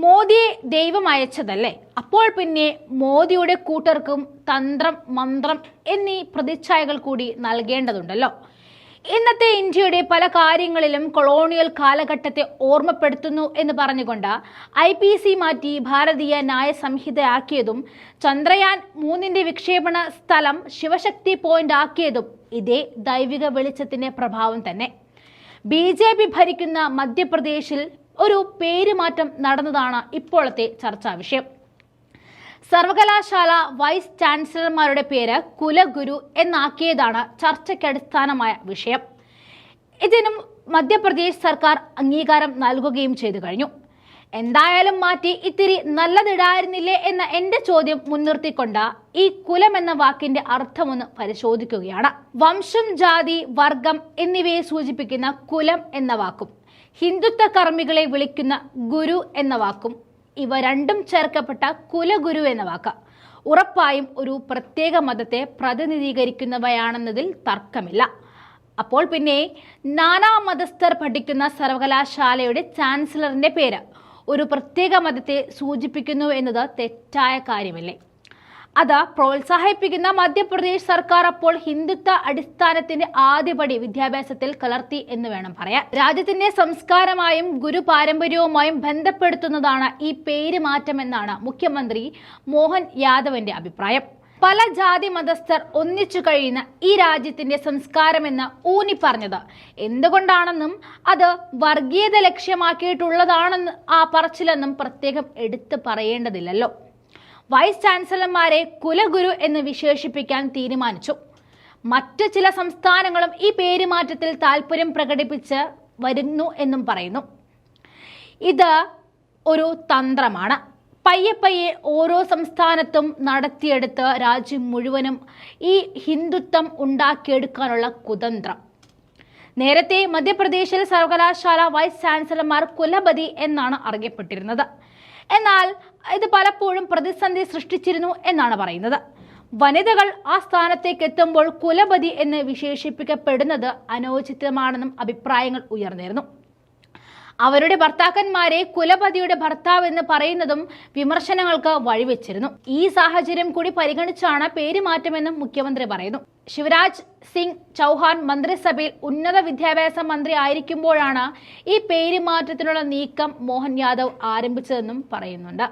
മോദിയെ ദൈവം അയച്ചതല്ലേ? അപ്പോൾ പിന്നെ മോദിയുടെ കൂട്ടർക്കും തന്ത്രം മന്ത്രം എന്നീ പ്രതിച്ഛായകൾ കൂടി നൽകേണ്ടതുണ്ടല്ലോ. ഇന്നത്തെ ഇന്ത്യയുടെ പല കാര്യങ്ങളിലും കൊളോണിയൽ കാലഘട്ടത്തെ ഓർമ്മപ്പെടുത്തുന്നു എന്ന് പറഞ്ഞുകൊണ്ട് ഐ പി സി മാറ്റി ഭാരതീയ ന്യായ സംഹിതയാക്കിയതും ചന്ദ്രയാൻ മൂന്നിന്റെ വിക്ഷേപണ സ്ഥലം ശിവശക്തി പോയിന്റ് ആക്കിയതും ഇതേ ദൈവിക വെളിച്ചത്തിന്റെ പ്രഭാവം തന്നെ. ബി ജെ പി ഭരിക്കുന്ന മധ്യപ്രദേശിൽ ഒരു പേരുമാറ്റം നടന്നതാണ് ഇപ്പോഴത്തെ ചർച്ചാ വിഷയം. സർവകലാശാല വൈസ് ചാൻസലർമാരുടെ പേര് കുലഗുരു എന്നാക്കിയതാണ് ചർച്ചയ്ക്കടിസ്ഥാനമായ വിഷയം. ഇതിനും മധ്യപ്രദേശ് സർക്കാർ അംഗീകാരം നൽകുകയും ചെയ്തു കഴിഞ്ഞു. എന്തായാലും മാറ്റി ഇത്തിരി നല്ലതിടായിരുന്നില്ലേ എന്ന എന്റെ ചോദ്യം മുൻനിർത്തിക്കൊണ്ട് ഈ കുലം എന്ന വാക്കിന്റെ അർത്ഥമൊന്ന് പരിശോധിക്കുകയാണ്. വംശം ജാതി വർഗം എന്നിവയെ സൂചിപ്പിക്കുന്ന കുലം എന്ന വാക്കും. ഹിന്ദുത്വ കർമ്മികളെ വിളിക്കുന്ന ഗുരു എന്ന വാക്കും ഇവ രണ്ടും ചേർക്കപ്പെട്ട കുലഗുരു എന്ന വാക്ക്. ഉറപ്പായും ഒരു പ്രത്യേക മതത്തെ പ്രതിനിധീകരിക്കുന്നവയാണെന്നതിൽ തർക്കമില്ല. അപ്പോൾ പിന്നെ നാനാ മതസ്ഥർ പഠിക്കുന്ന സർവകലാശാലയുടെ ചാൻസലറിന്റെ പേര് ഒരു പ്രത്യേക മതത്തെ സൂചിപ്പിക്കുന്നു എന്നത് തെറ്റായ കാര്യമല്ലേ? അത് പ്രോത്സാഹിപ്പിക്കുന്ന മധ്യപ്രദേശ് സർക്കാർ അപ്പോൾ ഹിന്ദുത്വ അടിസ്ഥാനത്തിന്റെ ആദ്യപടി വിദ്യാഭ്യാസത്തിൽ കലർത്തി എന്ന് വേണം പറയാൻ. രാജ്യത്തിന്റെ സംസ്കാരമായും ഗുരു പാരമ്പര്യവുമായും ബന്ധപ്പെടുത്തുന്നതാണ് ഈ പേര് മാറ്റം എന്നാണ് മുഖ്യമന്ത്രി മോഹൻ യാദവിന്റെ അഭിപ്രായം. പല ജാതി മതസ്ഥർ ഒന്നിച്ചു കഴിയുന്ന ഈ രാജ്യത്തിന്റെ സംസ്കാരമെന്ന് ഊന്നി പറഞ്ഞത് എന്തുകൊണ്ടാണെന്നും അത് വർഗീയത ലക്ഷ്യമാക്കിയിട്ടുള്ളതാണെന്ന് ആ പറച്ചിലെന്നും പ്രത്യേകം എടുത്തു പറയേണ്ടതില്ലല്ലോ. വൈസ് ചാൻസലർമാരെ കുലഗുരു എന്ന് വിശേഷിപ്പിക്കാൻ തീരുമാനിച്ചു. മറ്റു ചില സംസ്ഥാനങ്ങളും ഈ പേരുമാറ്റത്തിൽ താല്പര്യം പ്രകടിപ്പിച്ച് വരുന്നു എന്നും പറയുന്നു. ഇത് ഒരു തന്ത്രമാണ്. പയ്യെ പയ്യെ ഓരോ സംസ്ഥാനത്തും നടത്തിയെടുത്ത് രാജ്യം മുഴുവനും ഈ ഹിന്ദുത്വം ഉണ്ടാക്കിയെടുക്കാനുള്ള കുതന്ത്രം. നേരത്തെ മധ്യപ്രദേശിലെ സർവകലാശാല വൈസ് ചാൻസലർമാർ കുലപതി എന്നാണ് അറിയപ്പെട്ടിരുന്നത്. എന്നാൽ ഇത് പലപ്പോഴും പ്രതിസന്ധി സൃഷ്ടിച്ചിരുന്നു എന്നാണ് പറയുന്നത്. വനിതകൾ ആ സ്ഥാനത്തേക്ക് എത്തുമ്പോൾ കുലപതി എന്ന് വിശേഷിപ്പിക്കപ്പെടുന്നത് അനോചിതമാണെന്നും അഭിപ്രായങ്ങൾ ഉയർന്നിരുന്നു. അവരുടെ ഭർത്താക്കന്മാരെ കുലപതിയുടെ ഭർത്താവ് എന്ന് പറയുന്നതും വിമർശനങ്ങൾക്ക് വഴിവെച്ചിരുന്നു. ഈ സാഹചര്യം കൂടി പരിഗണിച്ചാണ് പേരുമാറ്റമെന്നും മുഖ്യമന്ത്രി പറയുന്നു. ശിവരാജ് സിംഗ് ചൗഹാൻ മന്ത്രിസഭയിൽ ഉന്നത വിദ്യാഭ്യാസ മന്ത്രി ആയിരിക്കുമ്പോഴാണ് ഈ പേരുമാറ്റത്തിനുള്ള നീക്കം മോഹൻ യാദവ് ആരംഭിച്ചതെന്നും പറയുന്നുണ്ട്.